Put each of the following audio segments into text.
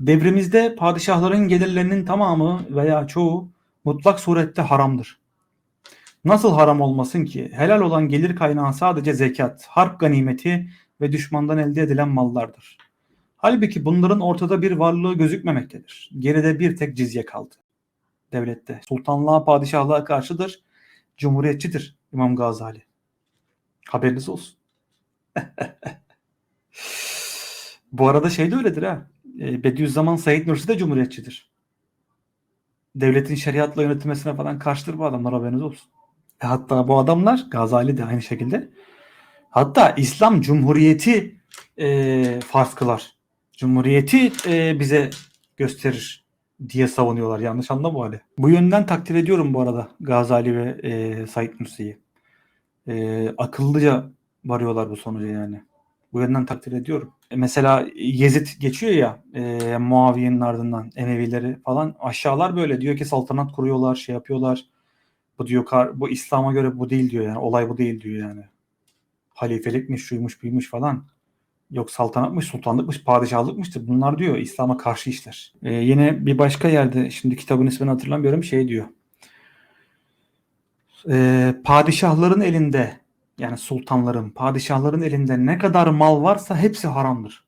Devrimizde padişahların gelirlerinin tamamı veya çoğu mutlak surette haramdır. Nasıl haram olmasın ki? Helal olan gelir kaynağı sadece zekat, harp ganimeti ve düşmandan elde edilen mallardır. Halbuki bunların ortada bir varlığı gözükmemektedir. Geride bir tek cizye kaldı. Devlette. Sultanlığa, padişahlığa karşıdır. Cumhuriyetçidir İmam Gazali. Haberiniz olsun. Bu arada şey de öyledir ha. E, Bediüzzaman Said Nursi de cumhuriyetçidir. Devletin şeriatla yönetilmesine falan karşıdır bu adamlar haberiniz olsun. E hatta bu adamlar Gazali de aynı şekilde. Hatta İslam Cumhuriyeti e, farz kılar. Cumhuriyeti e, bize gösterir diye savunuyorlar. Yanlış anlama bu hali. Bu yönden takdir ediyorum bu arada Gazali ve e, Said Nursi'yi. E, akıllıca varıyorlar bu sonuca yani. Bu yönden takdir ediyorum. E, mesela Yezid geçiyor ya e, Muaviye'nin ardından Emevileri falan aşağılar böyle diyor ki saltanat kuruyorlar şey yapıyorlar. Bu diyor kar- bu İslam'a göre bu değil diyor yani olay bu değil diyor yani. Halifelikmiş şuymuş buymuş falan. Yok saltanatmış, sultanlıkmış, padişahlıkmıştır. Bunlar diyor İslam'a karşı işler. E, yine bir başka yerde şimdi kitabın ismini hatırlamıyorum şey diyor. E, padişahların elinde yani sultanların, padişahların elinde ne kadar mal varsa hepsi haramdır.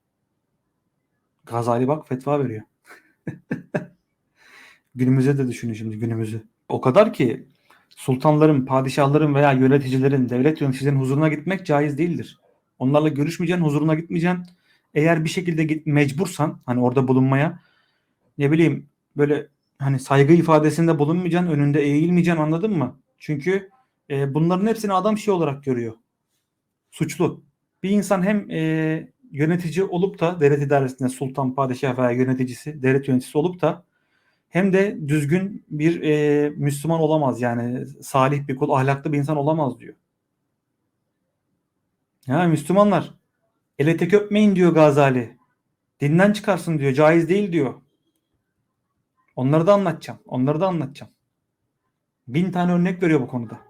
Gazali bak fetva veriyor. Günümüze de düşünün şimdi günümüzü. O kadar ki sultanların, padişahların veya yöneticilerin, devlet yöneticilerin huzuruna gitmek caiz değildir. Onlarla görüşmeyeceksin, huzuruna gitmeyeceksin. Eğer bir şekilde git, mecbursan hani orada bulunmaya ne bileyim böyle hani saygı ifadesinde bulunmayacaksın, önünde eğilmeyeceksin anladın mı? Çünkü e, bunların hepsini adam şey olarak görüyor. Suçlu. Bir insan hem e, yönetici olup da devlet idaresinde sultan, padişah veya yöneticisi, devlet yöneticisi olup da hem de düzgün bir e, Müslüman olamaz. Yani salih bir kul, ahlaklı bir insan olamaz diyor. Ya Müslümanlar ele tek öpmeyin diyor Gazali. Dinden çıkarsın diyor. Caiz değil diyor. Onları da anlatacağım. Onları da anlatacağım. Bin tane örnek veriyor bu konuda.